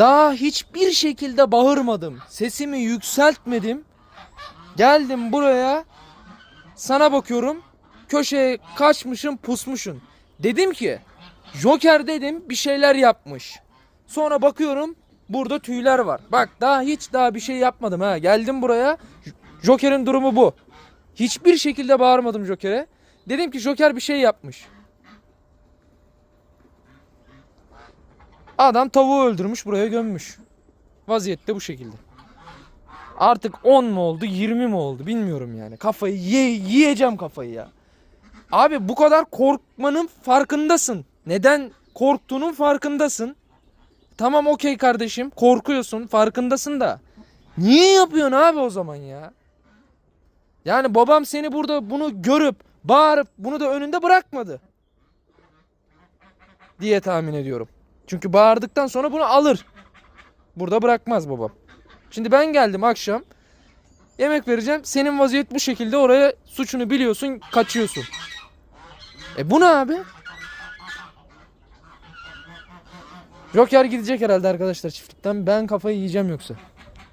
Daha hiçbir şekilde bağırmadım. Sesimi yükseltmedim. Geldim buraya. Sana bakıyorum. Köşeye kaçmışım pusmuşsun. Dedim ki Joker dedim bir şeyler yapmış. Sonra bakıyorum burada tüyler var. Bak daha hiç daha bir şey yapmadım ha. Geldim buraya. Joker'in durumu bu. Hiçbir şekilde bağırmadım Joker'e. Dedim ki Joker bir şey yapmış. Adam tavuğu öldürmüş buraya gömmüş. Vaziyette bu şekilde. Artık 10 mu oldu 20 mi oldu bilmiyorum yani. Kafayı ye- yiyeceğim kafayı ya. Abi bu kadar korkmanın farkındasın. Neden korktuğunun farkındasın. Tamam okey kardeşim korkuyorsun farkındasın da. Niye yapıyorsun abi o zaman ya? Yani babam seni burada bunu görüp bağırıp bunu da önünde bırakmadı. Diye tahmin ediyorum. Çünkü bağırdıktan sonra bunu alır. Burada bırakmaz babam. Şimdi ben geldim akşam. Yemek vereceğim. Senin vaziyet bu şekilde oraya suçunu biliyorsun, kaçıyorsun. E bu ne abi? Joker gidecek herhalde arkadaşlar çiftlikten. Ben kafayı yiyeceğim yoksa.